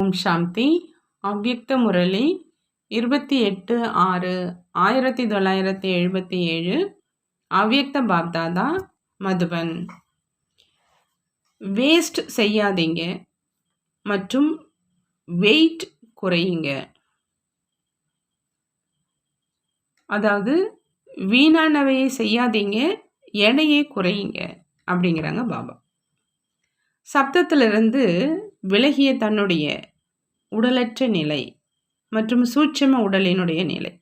ஓம் சாந்தி. அவ்யக்த முரளி இருபத்தி எட்டு ஆறு ஆயிரத்தி தொள்ளாயிரத்தி எழுபத்தி ஏழு அவ்யக்த பாப்தாதா மதுபன். வேஸ்ட் செய்யாதீங்க மற்றும் வெயிட் குறையுங்க. அதாவது வீணானவையை செய்யாதீங்க எடையை குறையுங்க அப்படிங்கிறாங்க பாபா. சப்தத்திலிருந்து விலகிய தன்னுடைய உடலற்ற நிலை மற்றும் சூட்சம உடலினுடைய நிலை.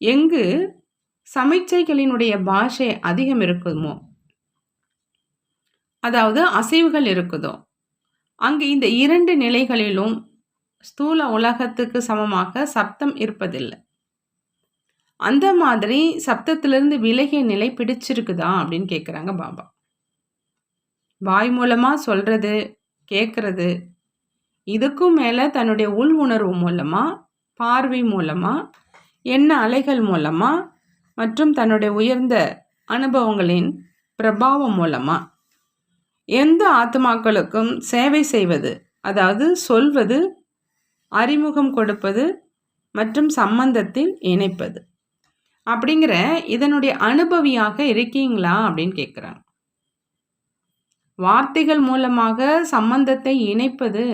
எங்கு சமைச்சைகளினுடைய பாஷை அதிகம் இருக்குமோ அதாவது அசைவுகள் இருக்குதோ அங்கு இந்த இரண்டு நிலைகளிலும் ஸ்தூல உலகத்துக்கு சமமாக சப்தம் இருப்பதில்லை. அந்த மாதிரி சப்தத்திலிருந்து விலகிய நிலை பிடிச்சிருக்குதா அப்படின்னு கேட்குறாங்க பாபா. வாய் மூலமாக சொல்கிறது கேட்குறது இதுக்கும் மேலே தன்னுடைய உள் உணர்வு மூலமாக பார்வை மூலமாக எண்ண அலைகள் மூலமாக மற்றும் தன்னுடைய உயர்ந்த அனுபவங்களின் பிரபாவம் மூலமாக எந்த ஆத்மாக்களுக்கும் சேவை செய்வது அதாவது சொல்வது அறிமுகம் கொடுப்பது மற்றும் சம்பந்தத்தில் இணைப்பது. அப்படிங்கிற இதனுடைய அனுபவியாக இருக்கீங்களா அப்படின்னு கேட்குறாங்க வார்த்தைகள் மூலமாக சம்பந்தத்தை இணைப்பது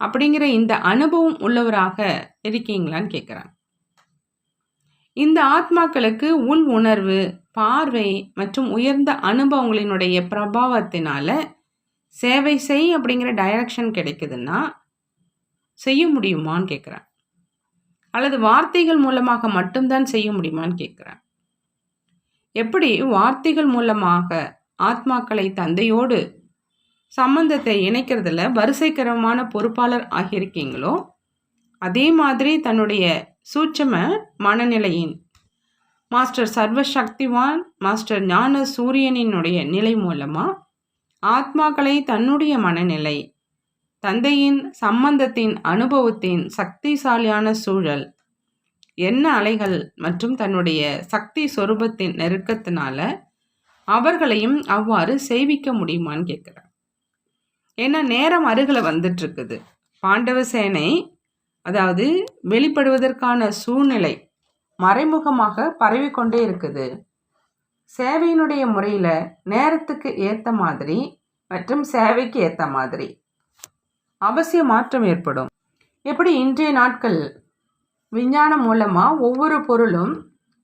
அப்படிங்கிற இந்த அனுபவம் உள்ளவராக இருக்கீங்களான்னு கேட்குறாங்க இந்த ஆத்மாக்களுக்கு உள் உணர்வு பார்வை மற்றும் உயர்ந்த அனுபவங்களினுடைய பிரபாவத்தினால சேவை செய் அப்படிங்கிற டைரக்ஷன் கிடைக்குதுன்னா செய்ய முடியுமான்னு கேட்குறேன் அல்லது வார்த்தைகள் மூலமாக மட்டும்தான் செய்ய முடியுமான்னு கேட்குறேன் எப்படி? வார்த்தைகள் மூலமாக ஆத்மாக்களை தந்தையோடு சம்பந்தத்தை இணைக்கிறதுல வரிசைக்கரமான பொறுப்பாளர் ஆகியிருக்கீங்களோ அதே மாதிரி தன்னுடைய சூட்சம மனநிலையின் மாஸ்டர் சர்வசக்திவான் மாஸ்டர் ஞான சூரியனினுடைய நிலை மூலமாக ஆத்மாக்களை தன்னுடைய மனநிலை தந்தையின் சம்பந்தத்தின் அனுபவத்தின் சக்திசாலியான சூழல் என்ன அலைகள் மற்றும் தன்னுடைய சக்தி சொரூபத்தின் நெருக்கத்தினால அவர்களையும் அவ்வாறு செய்விக்க முடியுமான்னு கேட்குறாங்க ஏன்னா நேரம் அருகில் வந்துட்டுருக்குது. பாண்டவ சேனை அதாவது வெளிப்படுவதற்கான சூழ்நிலை மறைமுகமாக பரவிக்கொண்டே இருக்குது. சேவையினுடைய முறையில் நேரத்துக்கு ஏற்ற மாதிரி மற்றும் சேவைக்கு ஏற்ற மாதிரி அவசிய மாற்றம் ஏற்படும். எப்படி இன்றைய நாட்கள் விஞ்ஞானம் மூலமாக ஒவ்வொரு பொருளும்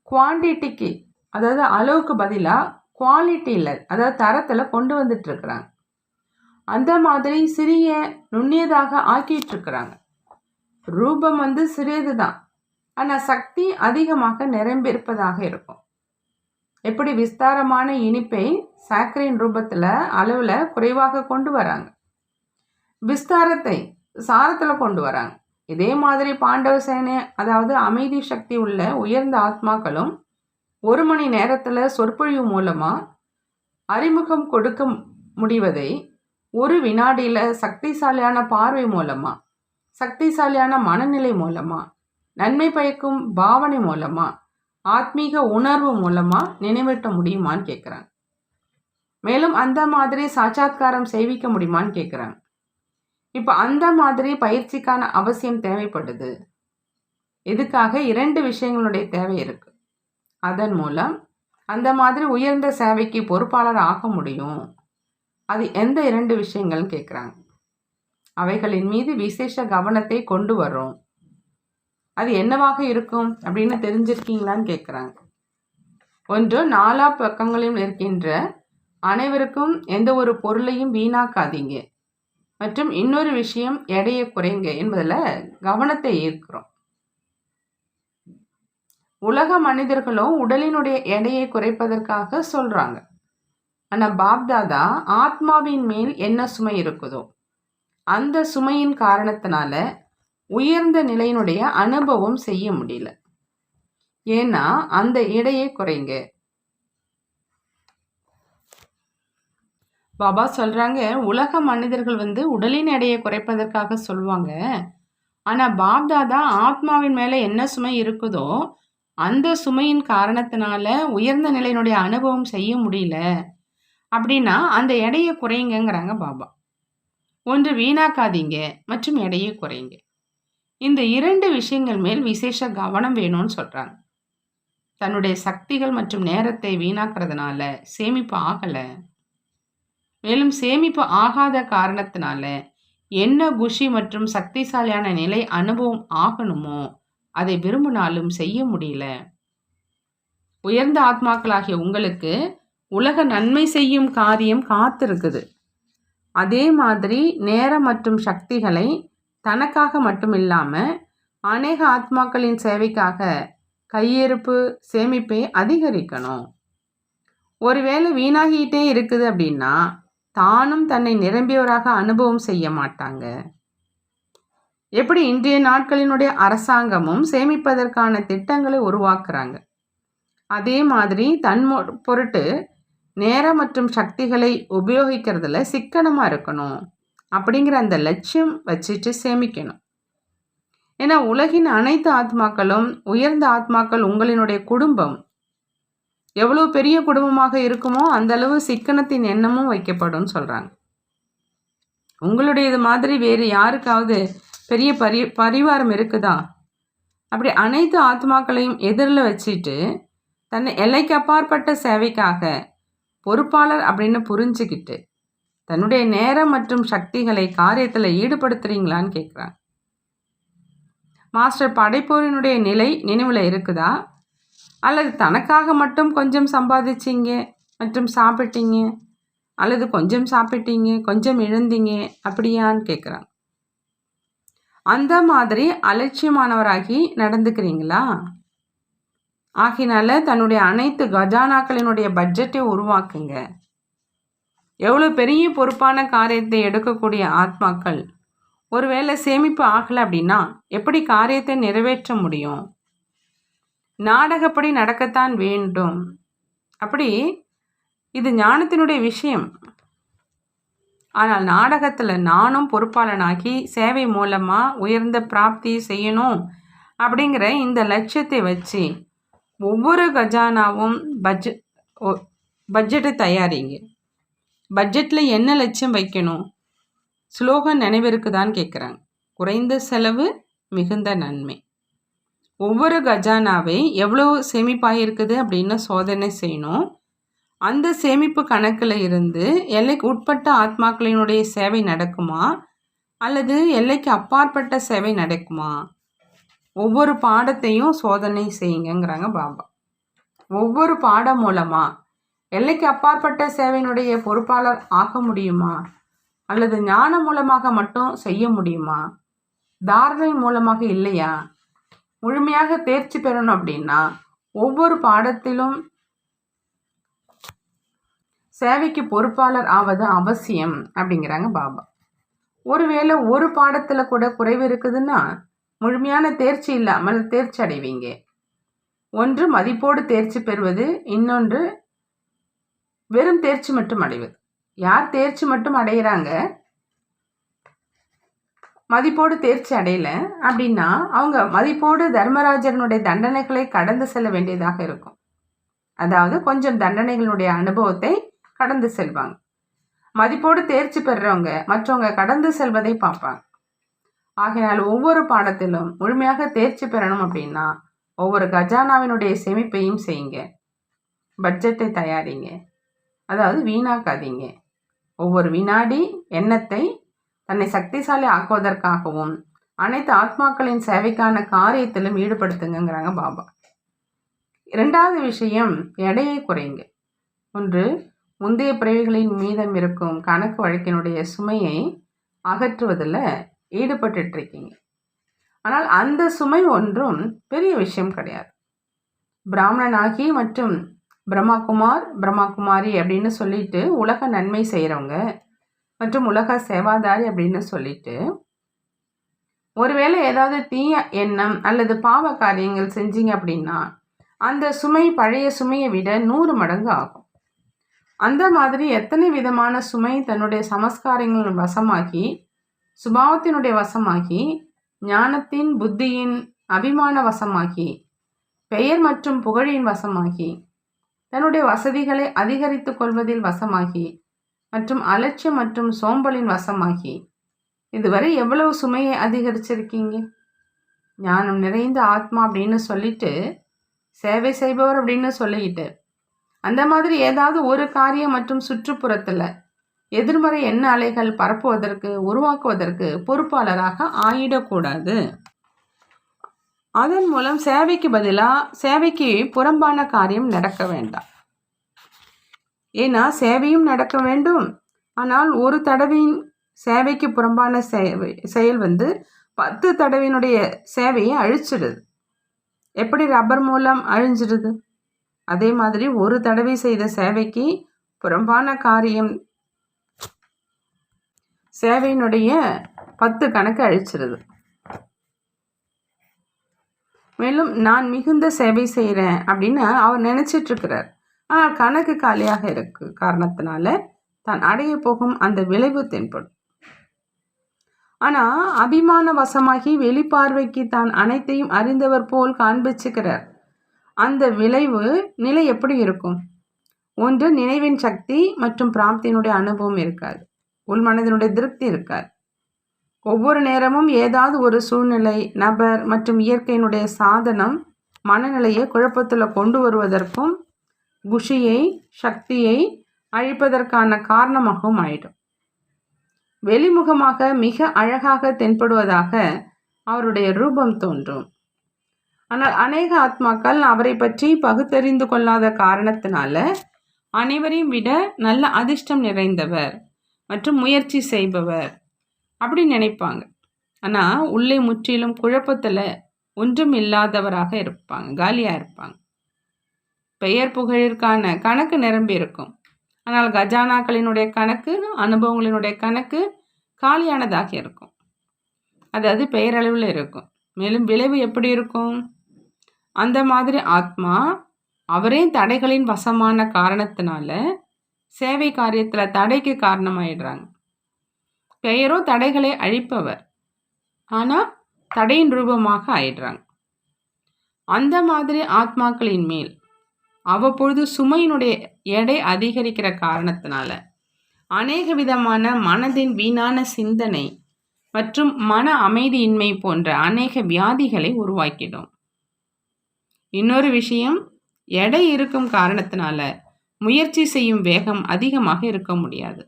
குவான்டிட்டிக்கு அதாவது அளவுக்கு பதிலாக குவாலிட்டியில் அதாவது தரத்தில் கொண்டு வந்துட்டுருக்குறாங்க. அந்த மாதிரி சிறிய நுண்ணியதாக ஆக்கிட்டுருக்குறாங்க. ரூபம் வந்து சிறியது தான் ஆனால் சக்தி அதிகமாக நிரம்பியிருப்பதாக இருக்கும். எப்படி விஸ்தாரமான இனிப்பை சாக்கரின் ரூபத்தில் அளவில் குறைவாக கொண்டு வராங்க? விஸ்தாரத்தை சாரத்தில் கொண்டு வராங்க. இதே மாதிரி பாண்டவ சேனை அதாவது அமைதி சக்தி உள்ள உயர்ந்த ஆத்மாக்களும் ஒரு மணி நேரத்தில் சொற்பொழிவு மூலமாக அறிமுகம் கொடுக்க முடிவதை ஒரு வினாடியில் சக்திசாலியான பார்வை மூலமாக சக்திசாலியான மனநிலை மூலமாக நன்மை பயக்கும் பாவனை மூலமாக ஆத்மீக உணர்வு மூலமாக நினைவட்ட முடியுமான்னு கேட்குறாங்க மேலும் அந்த மாதிரி சாட்சாத்காரம் செய்விக்க முடியுமான்னு கேட்குறாங்க இப்போ அந்த மாதிரி பயிற்சிக்கான அவசியம் தேவைப்படுது. இதுக்காக இரண்டு விஷயங்களுடைய தேவை இருக்குது அதன் மூலம் அந்த மாதிரி உயர்ந்த சேவைக்கு பொறுப்பாளர் ஆக முடியும். அது எந்த இரண்டு விஷயங்கள்னு கேட்குறாங்க. அவைகளின் மீது விசேஷ கவனத்தை கொண்டு வரும் அது என்னவாக இருக்கும் அப்படின்னு தெரிஞ்சிருக்கீங்களான்னு கேட்குறாங்க. ஒன்று நாலா பக்கங்களிலும் இருக்கின்ற அனைவருக்கும் எந்த ஒரு பொருளையும் வீணாக்காதீங்க. மற்றும் இன்னொரு விஷயம் எடையை குறைங்க என்பதில் கவனத்தை ஈர்க்கிறோம். உலக மனிதர்களும் உடலினுடைய எடையை குறைப்பதற்காக சொல்கிறாங்க ஆனால் பாப்தாதா ஆத்மாவின் மேல் என்ன சுமை இருக்குதோ அந்த சுமையின் காரணத்தினால உயர்ந்த நிலையினுடைய அனுபவம் செய்ய முடியல. ஏன்னா அந்த எடையை குறைங்க. பாபா சொல்கிறாங்க உலக மனிதர்கள் வந்து உடலின் எடையை குறைப்பதற்காக சொல்லுவாங்க. ஆனால் பாப்தாதா ஆத்மாவின் மேலே என்ன சுமை இருக்குதோ அந்த சுமையின் காரணத்தினால உயர்ந்த நிலையினுடைய அனுபவம் செய்ய முடியல. அப்படின்னா அந்த எடையை குறையுங்கிறாங்க பாபா. ஒன்று வீணாக்காதீங்க மற்றும் எடையை குறையுங்க. இந்த இரண்டு விஷயங்கள் மேல் விசேஷ கவனம் வேணும்னு சொல்கிறாங்க தன்னுடைய சக்திகள் மற்றும் நேரத்தை வீணாக்குறதுனால சேமிப்பு ஆகலை. மேலும் சேமிப்பு ஆகாத காரணத்தினால என்ன குஷி மற்றும் சக்திசாலியான நிலை அனுபவம் ஆகணுமோ அதை விரும்பினாலும் செய்ய முடியல. உயர்ந்த ஆத்மாக்களாகிய உங்களுக்கு உலக நன்மை செய்யும் காரியம் காத்திருக்குது. அதே மாதிரி நேரம் மற்றும் சக்திகளை தனக்காக மட்டும் இல்லாமல் அநேக ஆத்மாக்களின் சேவைக்காக கையிருப்பு சேமிப்பை அதிகரிக்கணும். ஒருவேளை வீணாகிட்டே இருக்குது அப்படின்னா தானும் தன்னை நிரம்பியவராக அனுபவம் செய்ய மாட்டாங்க. எப்படி இன்றைய நாட்களினுடைய அரசாங்கமும் சேமிப்பதற்கான திட்டங்களை உருவாக்குறாங்க. அதே மாதிரி தன் பொருட்டு நேரம் மற்றும் சக்திகளை உபயோகிக்கிறதுல சிக்கனமாக இருக்கணும் அப்படிங்கிற அந்த லட்சியம் வச்சுட்டு சேமிக்கணும். ஏன்னா உலகின் அனைத்து ஆத்மாக்களும் உயர்ந்த ஆத்மாக்கள் உங்களினுடைய குடும்பம். எவ்வளோ பெரிய குடும்பமாக இருக்குமோ அந்த அளவு சிக்கனத்தின் எண்ணமும் வைக்கப்படும் சொல்கிறாங்க உங்களுடையது மாதிரி வேறு யாருக்காவது பெரிய பரி பரிவாரம் இருக்குதா? அப்படி அனைத்து ஆத்மாக்களையும் எதிரில் வச்சுட்டு தன்னை எல்லைக்கு அப்பாற்பட்ட சேவைக்காக பொறுப்பாளர் அப்படின்னு புரிஞ்சுக்கிட்டு தன்னுடைய நேரம் மற்றும் சக்திகளை காரியத்தில் ஈடுபடுத்துறீங்களான்னு கேட்குறாங்க மாஸ்டர் படைப்போரினுடைய நிலை நினைவில் இருக்குதா? அல்லது தனக்காக மட்டும் கொஞ்சம் சம்பாதிச்சிங்க மற்றும் சாப்பிட்டீங்க? அல்லது கொஞ்சம் சாப்பிட்டீங்க கொஞ்சம் இழந்தீங்க அப்படியான்னு கேட்குறாங்க அந்த மாதிரி அலட்சியமானவராகி நடந்துக்கிறீங்களா? ஆகினால தன்னுடைய அனைத்து கஜானாக்களினுடைய பட்ஜெட்டை உருவாக்குங்க. எவ்வளோ பெரிய பொறுப்பான காரியத்தை எடுக்கக்கூடிய ஆத்மாக்கள் ஒருவேளை சேமிப்பு ஆகலை அப்படின்னா எப்படி காரியத்தை நிறைவேற்ற முடியும்? நாடகப்படி நடக்கத்தான் வேண்டும். அப்படி இது ஞானத்தினுடைய விஷயம். ஆனால் நாடகத்தில் நானும் பொறுப்பாளனாகி சேவை மூலமாக உயர்ந்த பிராப்தி செய்யணும் அப்படிங்கிற இந்த லட்சியத்தை வச்சு ஒவ்வொரு கஜானாவும் பட்ஜெட் பட்ஜெட்டை தயாரிங்க. பட்ஜெட்டில் என்ன லட்சியம் வைக்கணும்? ஸ்லோகன் நினைவிருக்குதான்னு கேட்குறாங்க குறைந்த செலவு மிகுந்த நன்மை. ஒவ்வொரு கஜானாவை எவ்வளோ சேமிப்பாக இருக்குது அப்படின்னு சோதனை செய்யணும். அந்த சேமிப்பு கணக்கில் இருந்து எல்லைக்கு உட்பட்ட ஆத்மாக்களினுடைய சேவை நடக்குமா? அல்லது எல்லைக்கு அப்பாற்பட்ட சேவை நடக்குமா? ஒவ்வொரு பாடத்தையும் சோதனை செய்யுங்கிறாங்க பாபா. ஒவ்வொரு பாடம் மூலமாக எல்லைக்கு அப்பாற்பட்ட சேவையினுடைய பொறுப்பாளர் ஆக முடியுமா? அல்லது ஞானம் மூலமாக மட்டும் செய்ய முடியுமா? தாரணை மூலமாக இல்லையா? முழுமையாக தேர்ச்சி பெறணும் அப்படின்னா ஒவ்வொரு பாடத்திலும் சேவைக்கு பொறுப்பாளர் ஆவது அவசியம் அப்படிங்கிறாங்க பாபா. ஒருவேளை ஒரு பாடத்தில் கூட குறைவு இருக்குதுன்னா முழுமையான தேர்ச்சி இல்லாமல் தேர்ச்சி அடைவீங்க. ஒன்று மதிப்போடு தேர்ச்சி பெறுவது. இன்னொன்று வெறும் தேர்ச்சி மட்டும் அடைவது. யார் தேர்ச்சி மட்டும் அடைகிறாங்க மதிப்போடு தேர்ச்சி அடையல அப்படின்னா அவங்க மதிப்போடு தர்மராஜனுடைய தண்டனைகளை கடந்து செல்ல வேண்டியதாக இருக்கும். அதாவது கொஞ்சம் தண்டனைகளுடைய அனுபவத்தை கடந்து செல்வாங்க. மதிப்போடு தேர்ச்சி பெறுறவங்க மற்றவங்க கடந்து செல்வதை பார்ப்பாங்க. ஆகையால் ஒவ்வொரு பாடத்திலும் முழுமையாக தேர்ச்சி பெறணும் அப்படின்னா ஒவ்வொரு கஜானாவினுடைய சேமிப்பையும் செய்யுங்க. பட்ஜெட்டை தயாரிங்க. அதாவது வீணாக்காதீங்க. ஒவ்வொரு வினாடி எண்ணத்தை தன்னை சக்திசாலி ஆக்குவதற்காகவும் அனைத்து ஆத்மாக்களின் சேவைக்கான காரியத்திலும் ஈடுபடுத்துங்கிறாங்க பாபா. இரண்டாவது விஷயம் எடையை குறைங்க. ஒன்று முந்தைய பிறவிகளின் மீதம் இருக்கும் கணக்கு வழக்கினுடைய சுமையை அகற்றுவதில் ஈடுபட்டுட்ருக்கீங்க ஆனால் அந்த சுமை ஒன்றும் பெரிய விஷயம் கிடையாது. பிராமணனாகி மற்றும் பிரம்மாகுமார் பிரம்மாகுமாரி அப்படின்னு சொல்லிட்டு உலக நன்மை செய்கிறவங்க மற்றும் உலக சேவாதாரி அப்படின்னு சொல்லிட்டு ஒருவேளை ஏதாவது தீய எண்ணம் அல்லது பாவ காரியங்கள் செஞ்சீங்க அப்படின்னா அந்த சுமை பழைய சுமையை விட நூறு மடங்கு ஆகும். அந்த மாதிரி எத்தனை விதமான சுமை தன்னுடைய சமஸ்காரங்கள் வசமாகி சுபாவத்தினுடைய வசமாகி ஞானத்தின் புத்தியின் அபிமான வசமாகி பெயர் மற்றும் புகழின் வசமாகி தன்னுடைய வசதிகளை அதிகரித்துக் கொள்வதில் வசமாகி மற்றும் அலட்சியம் மற்றும் சோம்பலின் வசமாகி. இதுவரை எவ்வளவு சுமையை அதிகரிச்சிருக்கீங்க? ஞானம் நிறைந்த ஆத்மா அப்படின்னு சொல்லிட்டு சேவை செய்பவர் அப்படின்னு சொல்லிக்கிட்டு அந்த மாதிரி ஏதாவது ஒரு காரியம் மற்றும் சுற்றுப்புறத்தில் எதிர்மறை எண்ண அலைகள் பரப்புவதற்கு உருவாக்குவதற்கு பொறுப்பாளராக ஆயிடக்கூடாது. அதன் மூலம் சேவைக்கு பதிலாக சேவைக்கு புறம்பான காரியம் நடக்க வேண்டாம். ஏன்னா சேவையும் நடக்க வேண்டும். ஆனால் ஒரு தடவையின் சேவைக்கு புறம்பான சேவை செயல் வந்து பத்து தடவையினுடைய சேவையை அழிச்சிடுது எப்படி ரப்பர் மூலம் அழிஞ்சிடுது அதே மாதிரி ஒரு தடவை செய்த சேவைக்கு புறம்பான காரியம் சேவையினுடைய பத்து கணக்கு அழிச்சிருது. மேலும் நான் மிகுந்த சேவை செய்கிறேன் அப்படின்னு அவர் நினச்சிட்ருக்கிறார். ஆனால் கணக்கு காலியாக இருக்கு காரணத்தினால தான் அடைய போகும் அந்த விளைவு தென்படும். ஆனால் அபிமான வசமாகி வெளிப்பார்வைக்கு தான் அனைத்தையும் அறிந்தவர் போல் காண்பிச்சுக்கிறார். அந்த விளைவு நிலை எப்படி இருக்கும்? ஒன்று நினைவின் சக்தி மற்றும் பிராப்தியினுடைய அனுபவம் இருக்காது. உள்மனதினுடைய திருப்தி இருக்காது. ஒவ்வொரு நேரமும் ஏதாவது ஒரு சூழ்நிலை நபர் மற்றும் இயற்கையினுடைய சாதனம் மனநிலையை குழப்பத்தில் கொண்டு வருவதற்கும் குஷியை சக்தியை அழிப்பதற்கான காரணமாகவும் ஆயிடும். வெளிமுகமாக மிக அழகாக தென்படுவதாக அவருடைய ரூபம் தோன்றும். ஆனால் அநேக ஆத்மாக்கள் அவரை பற்றி பகுத்தறிந்து கொள்ளாத காரணத்தினால அனைவரையும் விட நல்ல அதிர்ஷ்டம் நிறைந்தவர். மற்றும் முயற்சி செய்பவர் அப்படி நினைப்பாங்க. ஆனால் உள்ளே முற்றிலும் குழப்பத்தில் ஒன்றும் இல்லாதவராக இருப்பாங்க காலியாக இருப்பாங்க. பெயர் புகழிற்கான கணக்கு நிரம்பி இருக்கும். ஆனால் கஜானாக்களினுடைய கணக்கு அனுபவங்களினுடைய கணக்கு காலியானதாக இருக்கும். அதாவது பெயரளவில் இருக்கும். மேலும் விளைவு எப்படி இருக்கும்? அந்த மாதிரி ஆத்மா அவரே தடைகளின் வசமான காரணத்தினால சேவை காரியத்தில் தடைக்கு காரணமாயிடுறாங்க. பெயரோ தடைகளை அழிப்பவர். ஆனால் தடையின் ரூபமாக ஆயிடுறாங்க. அந்த மாதிரி ஆத்மாக்களின் மேல் அவ்வப்பொழுது சுமையினுடைய எடை அதிகரிக்கிற காரணத்தினால அநேக விதமான மனதின் வீணான சிந்தனை மற்றும் மன அமைதியின்மை போன்ற அநேக வியாதிகளை உருவாக்கிடும். இன்னொரு விஷயம் எடை இருக்கும் காரணத்தினால முயற்சி செய்யும் வேகம் அதிகமாக இருக்க முடியாது.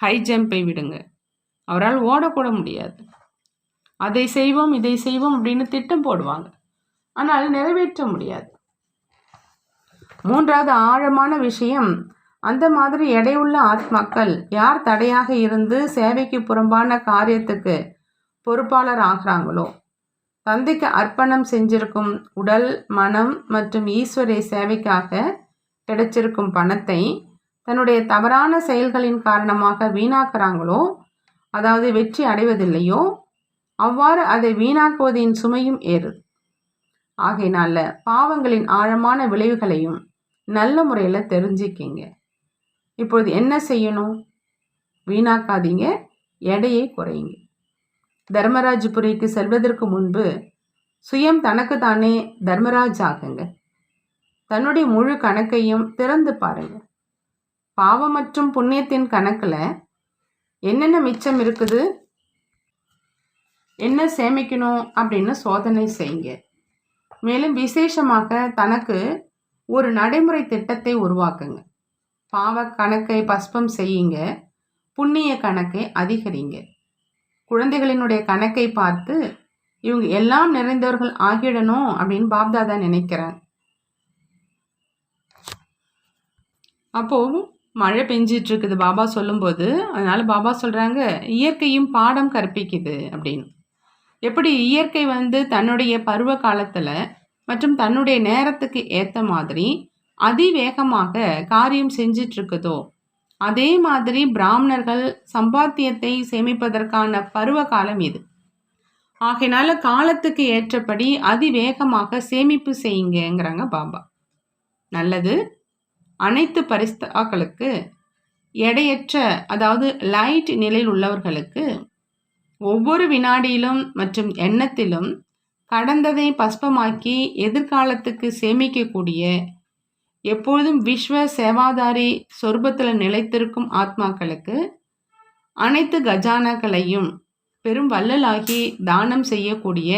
ஹை ஜம்பை விடுங்க. அவரால் ஓடக்கூட முடியாது. அதை செய்வோம் இதை செய்வோம் அப்படின்னு திட்டம் போடுவாங்க. ஆனால் நிறைவேற்ற முடியாது. மூன்றாவது ஆழமான விஷயம் அந்த மாதிரி எடையுள்ள ஆத்மாக்கள் யார் தடையாக இருந்து சேவைக்கு புறம்பான காரியத்துக்கு பொறுப்பாளர் ஆகிறாங்களோ? தந்தைக்கு அர்ப்பணம் செஞ்சிருக்கும் உடல் மனம் மற்றும் ஈஸ்வரை சேவைக்காக கிடைச்சிருக்கும் பணத்தை தன்னுடைய தவறான செயல்களின் காரணமாக வீணாக்குறாங்களோ அதாவது வெற்றி அடைவதில்லையோ அவ்வாறு அதை வீணாக்குவதின் சுமையும் ஏறுது ஆகையினால பாவங்களின் ஆழமான விளைவுகளையும் நல்ல முறையில் தெரிஞ்சுக்கிங்க. இப்பொழுது என்ன செய்யணும்? வீணாக்காதீங்க எடையை குறையுங்க. தர்மராஜபுரிக்கு செல்வதற்கு முன்பு சுயம் தனக்கு தானே தர்மராஜ் ஆகுங்க. தன்னுடைய முழு கணக்கையும் திறந்து பாருங்க. பாவம் மற்றும் புண்ணியத்தின் கணக்கில் என்னென்ன மிச்சம் இருக்குது? என்ன சேமிக்கணும் அப்படின்னு சோதனை செய்யுங்க. மேலும் விசேஷமாக தனக்கு ஒரு நடைமுறை திட்டத்தை உருவாக்குங்க. பாவ கணக்கை பஸ்பம் செய்யுங்க. புண்ணிய கணக்கை அதிகரிங்க. குழந்தைகளினுடைய கணக்கை பார்த்து இவங்க எல்லாம் நிறைந்தவர்கள் ஆகிடணும் அப்படின்னு பாப்தாதா நினைக்கிறாங்க. அப்போது மழை பெஞ்சிட்டு இருக்குது பாபா சொல்லும்போது அதனால் பாபா சொல்கிறாங்க இயற்கையும் பாடம் கற்பிக்குது அப்படின்னு. எப்படி இயற்கை வந்து தன்னுடைய பருவ காலத்தில் மற்றும் தன்னுடைய நேரத்துக்கு ஏற்ற மாதிரி அதிவேகமாக காரியம் செஞ்சிட்ருக்குதோ அதே மாதிரி பிராமணர்கள் சம்பாத்தியத்தை சேமிப்பதற்கான பருவ காலம் இது. ஆகையினால காலத்துக்கு ஏற்றபடி அதிவேகமாக சேமிப்பு செய்யுங்கிறாங்க பாபா. நல்லது. அனைத்து பரிஸ்தாக்களுக்கு எடையற்ற அதாவது லைட் நிலையில் உள்ளவர்களுக்கு ஒவ்வொரு வினாடியிலும் மற்றும் எண்ணத்திலும் கடந்ததை பஸ்பமாக்கி எதிர்காலத்துக்கு சேமிக்கக்கூடிய எப்பொழுதும் விஸ்வ சேவாதாரி சொர்பத்தில் நிலைத்திருக்கும் ஆத்மாக்களுக்கு அனைத்து கஜானாக்களையும் பெரும் வள்ளலாகி தானம் செய்யக்கூடிய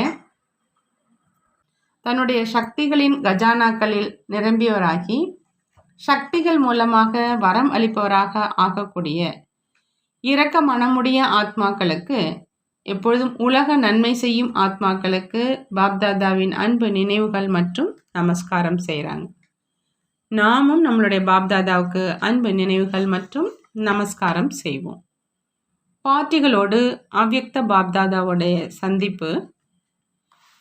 தன்னுடைய சக்திகளின் கஜானாக்களில் நிரம்பியவராகி சக்திகள் மூலமாக வரம் அளிப்பவராக ஆகக்கூடிய இரக்க மனமுடைய ஆத்மாக்களுக்கு எப்பொழுதும் உலக நன்மை செய்யும் ஆத்மாக்களுக்கு பாப்தாதாவின் அன்பு நினைவுகள் மற்றும் நமஸ்காரம் செய்கிறாங்க நாமும் நம்மளுடைய பாப்தாதாவுக்கு அன்பு நினைவுகள் மற்றும் நமஸ்காரம் செய்வோம். பாட்டிகளோடு அவ்யக்த பாப்தாதாவுடைய சந்திப்பு.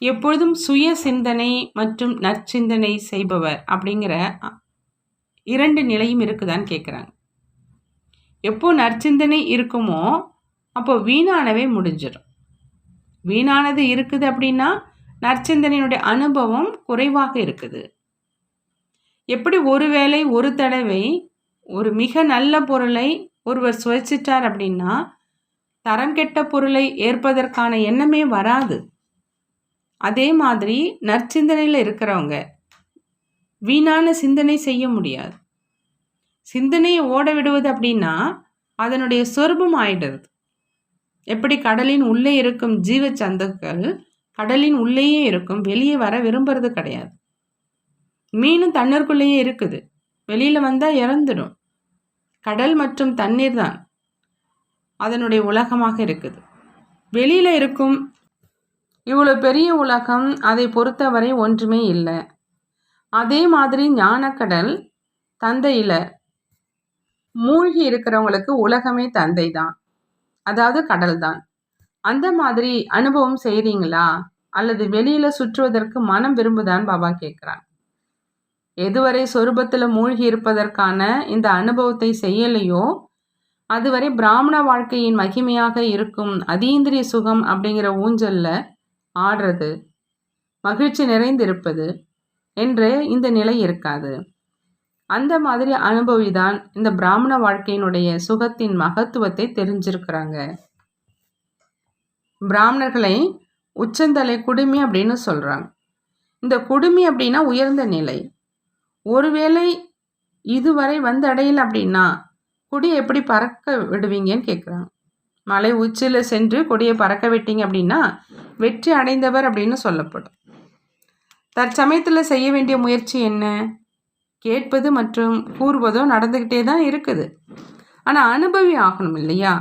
எப்பொழுதும் சுய சிந்தனை மற்றும் நற்சிந்தனை செய்பவர் அப்படிங்கிற இரண்டு நிலையும் இருக்குதான்னு கேட்குறாங்க எப்போ நற்சிந்தனை இருக்குமோ அப்போ வீணானவே முடிஞ்சிடும் வீணானது இருக்குது அப்படின்னா நற்சிந்தனையினுடைய அனுபவம் குறைவாக இருக்குது. எப்படி ஒருவேளை ஒரு தடவை ஒரு மிக நல்ல பொருளை ஒருவர் சுவைச்சிட்டார் அப்படின்னா தரம் கெட்ட பொருளை ஏற்பதற்கான எண்ணமே வராது. அதே மாதிரி நற்சிந்தனையில் இருக்கிறவங்க வீணான சிந்தனை செய்ய முடியாது. சிந்தனையை ஓட விடுவது அப்படின்னா அதனுடைய சொருபம் ஆயிடுறது. எப்படி கடலின் உள்ளே இருக்கும் ஜீவ சந்துக்கள் கடலின் உள்ளேயே இருக்கும் வெளியே வர விரும்புறது கிடையாது. மீனும் தண்ணீருக்குள்ளேயே இருக்குது. வெளியில் வந்தால் இறந்துடும். கடல் மற்றும் தண்ணீர் தான் அதனுடைய உலகமாக இருக்குது. வெளியில் இருக்கும் இவ்வளோ பெரிய உலகம் அதை பொறுத்தவரை ஒன்றுமே இல்லை. அதே மாதிரி ஞானக்கடல் தந்தையில் மூழ்கி இருக்கிறவங்களுக்கு உலகமே தந்தை தான் அதாவது கடல் தான் அந்த மாதிரி அனுபவம் செய்கிறீங்களா அல்லது வெளியில் சுற்றுவதற்கு மனம் விரும்புதான் பாபா கேட்குறான் எதுவரை சொரூபத்தில் மூழ்கி இருப்பதற்கான இந்த அனுபவத்தை செய்யலையோ அதுவரை பிராமண வாழ்க்கையின் மகிமையாக இருக்கும் அதீந்திரிய சுகம் அப்படிங்கிற ஊஞ்சலில் ஆடுறது மகிழ்ச்சி நிறைந்திருப்பது என்று இந்த நிலை இருக்காது. அந்த மாதிரி அனுபவி தான் இந்த பிராமண வாழ்க்கையினுடைய சுகத்தின் மகத்துவத்தை தெரிஞ்சிருக்கிறாங்க. பிராமணர்களை உச்சந்தலை குடுமி அப்படின்னு சொல்கிறாங்க இந்த குடுமி அப்படின்னா உயர்ந்த நிலை. ஒருவேளை இதுவரை வந்து அப்படின்னா கொடியை எப்படி பறக்க விடுவீங்கன்னு கேட்குறாங்க மலை உச்சியில் சென்று கொடியை பறக்க விட்டீங்க அப்படின்னா வெற்றி அடைந்தவர் அப்படின்னு சொல்லப்படும். தற்சமயத்தில் செய்ய வேண்டிய முயற்சி என்ன? கேட்பது மற்றும் கூறுவதோ நடந்துக்கிட்டே தான் இருக்குது. ஆனால் அனுபவி ஆகணும் இல்லையா?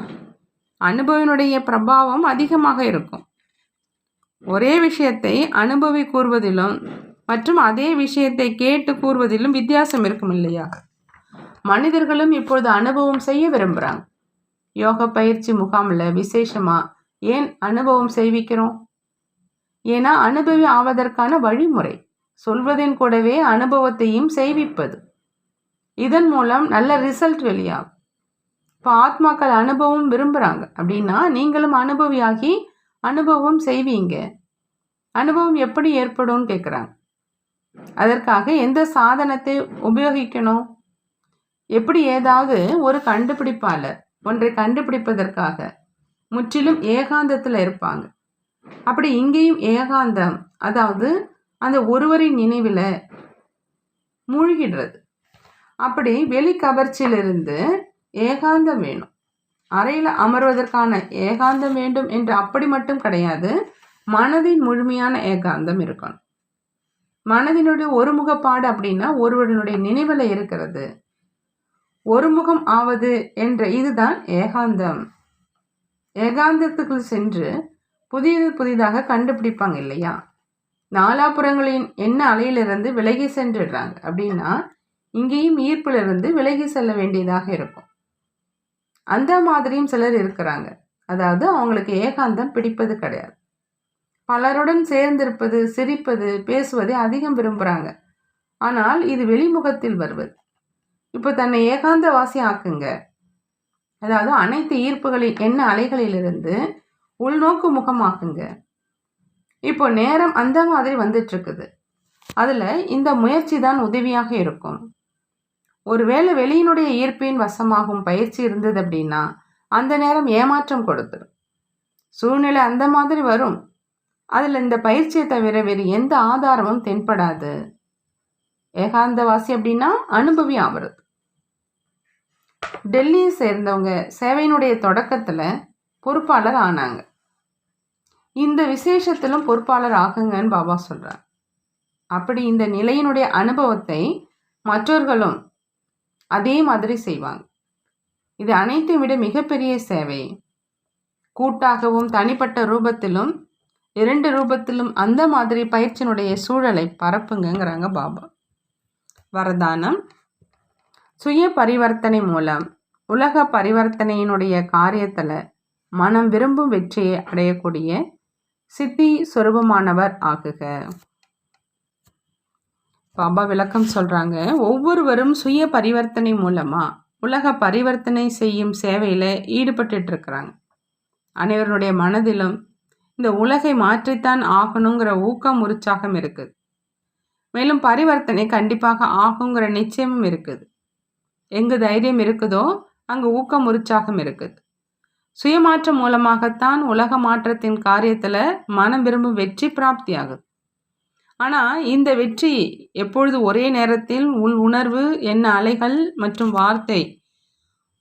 அனுபவினுடைய பிரபாவம் அதிகமாக இருக்கும். ஒரே விஷயத்தை அனுபவி கூறுவதிலும் மற்றும் அதே விஷயத்தை கேட்டு கூறுவதிலும் வித்தியாசம் இருக்கும் இல்லையா? மனிதர்களும் இப்பொழுது அனுபவம் செய்ய விரும்புகிறாங்க யோக பயிற்சி முகாமில் விசேஷமாக ஏன் அனுபவம் செய்விக்கிறோம்? ஏன்னா அனுபவி ஆவதற்கான வழிமுறை. சொல்வதின் கூடவே அனுபவத்தையும் செய்விப்பது இதன் மூலம் நல்ல ரிசல்ட் வெளியாகும். இப்போ ஆத்மாக்கள் அனுபவம் விரும்புகிறாங்க அப்படின்னா நீங்களும் அனுபவியாகி அனுபவம் செய்வீங்க. அனுபவம் எப்படி ஏற்படும்னு கேட்குறாங்க அதற்காக எந்த சாதனத்தை உபயோகிக்கணும்? எப்படி ஏதாவது ஒரு கண்டுபிடிப்பாளர் ஒன்றை கண்டுபிடிப்பதற்காக முற்றிலும் ஏகாந்தத்தில் இருப்பாங்க. அப்படி இங்கேயும் ஏகாந்தம் அதாவது அந்த ஒருவரின் நினைவில் மூழ்கிடுறது அப்படி வெளி கவர்ச்சியிலிருந்து ஏகாந்தம் வேணும். அறையில் அமர்வதற்கான ஏகாந்தம் வேண்டும் என்று அப்படி மட்டும் கிடையாது மனதின் முழுமையான ஏகாந்தம் இருக்கணும். மனதினுடைய ஒருமுகப்பாடு அப்படின்னா ஒருவருடைய நினைவில் இருக்கிறது. ஒருமுகம் ஆவது என்ற இதுதான் ஏகாந்தம். ஏகாந்தத்துக்குள் சென்று புதியது புதிதாக கண்டுபிடிப்பாங்க இல்லையா? நாலாபுறங்களின் என்ன அலையிலிருந்து விலகி சென்றுடுறாங்க. அப்படின்னா இங்கேயும் ஈர்ப்பிலிருந்து விலகி செல்ல வேண்டியதாக இருக்கும். அந்த மாதிரியும் சிலர் இருக்கிறாங்க. அதாவது அவங்களுக்கு ஏகாந்தம் பிடிப்பது கிடையாது. பலருடன் சேர்ந்திருப்பது சிரிப்பது பேசுவதை அதிகம் விரும்புகிறாங்க ஆனால் இது வெளிமுகத்தில் வருவது. இப்போ தன்னை ஏகாந்த வாசி ஆக்குங்க. அதாவது அனைத்து ஈர்ப்புகளின் என்ன அலைகளிலிருந்து உள்நோக்கு முகமாக்குங்க. இப்போ நேரம் அந்த மாதிரி வந்துட்டுருக்குது அதில் இந்த முயற்சி தான் உதவியாக இருக்கும். ஒருவேளை வெளியினுடைய ஈர்ப்பின் வசமாகும் பயிற்சி இருந்தது அப்படின்னா அந்த நேரம் ஏமாற்றம் கொடுத்துரும். சூழ்நிலை அந்த மாதிரி வரும். அதில் இந்த பயிற்சியை தவிர வேறு எந்த ஆதாரமும் தென்படாது. ஏகாந்தவாசி அப்படின்னா அனுபவி ஆகிறது டெல்லியை சேர்ந்தவங்க சேவையினுடைய தொடக்கத்தில் பொறுப்பாளர் ஆனாங்க. இந்த விசேஷத்திலும் பொறுப்பாளர் ஆகுங்கன்னு பாபா சொல்கிறார் அப்படி இந்த நிலையினுடைய அனுபவத்தை மற்றவர்களும் அதே மாதிரி செய்வாங்க. இது அனைத்தையும் விட மிகப்பெரிய சேவை. கூட்டாகவும் தனிப்பட்ட ரூபத்திலும் இரண்டு ரூபத்திலும் அந்த மாதிரி பயிற்சியினுடைய சூழலை பரப்புங்கிறாங்க பாபா. வரதானம் சுய பரிவர்த்தனை மூலம் உலக பரிவர்த்தனையினுடைய காரியத்தில் மனம் விரும்பும் வெற்றியை அடையக்கூடிய சித்தி சொரூபமானவர் ஆகுக. பாபா விளக்கம் சொல்கிறாங்க ஒவ்வொருவரும் சுய பரிவர்த்தனை மூலமாக உலக பரிவர்த்தனை செய்யும் சேவையில் ஈடுபட்டு இருக்கிறாங்க. அனைவருடைய மனதிலும் இந்த உலகை மாற்றித்தான் ஆகணுங்கிற ஊக்கம் உற்சாகம் இருக்குது. மேலும் பரிவர்த்தனை கண்டிப்பாக ஆகுங்கிற நிச்சயமும் இருக்குது. எங்கு தைரியம் இருக்குதோ அங்கே ஊக்கம் உற்சாகம் இருக்குது. சுயமாற்றம் மூலமாகத்தான் உலக மாற்றத்தின் காரியத்தில் மனம் விரும்பும் வெற்றி பிராப்தி ஆகுது ஆனால் இந்த வெற்றி எப்பொழுது ஒரே நேரத்தில் உள் உணர்வு என்ன அலைகள் மற்றும் வார்த்தை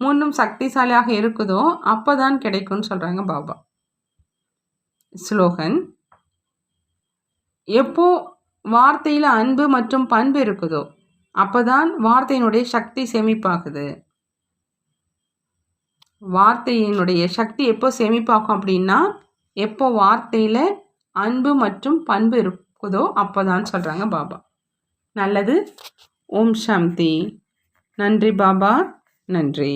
மூன்றும் சக்திசாலியாக இருக்குதோ அப்போதான் கிடைக்கும்னு சொல்கிறாங்க பாபா. ஸ்லோகன் எப்போ வார்த்தையில் அன்பு மற்றும் பண்பு இருக்குதோ அப்போதான் வார்த்தையினுடைய சக்தி சேமிப்பாகுது. வார்த்தையினுடைய சக்தி எப்போ சேமிப்பாகும் அப்படின்னா எப்போ வார்த்தையில் அன்பு மற்றும் பண்பு இருக்குதோ அப்போதான் சொல்கிறாங்க பாபா. நல்லது. ஓம் சாந்தி. நன்றி பாபா. நன்றி.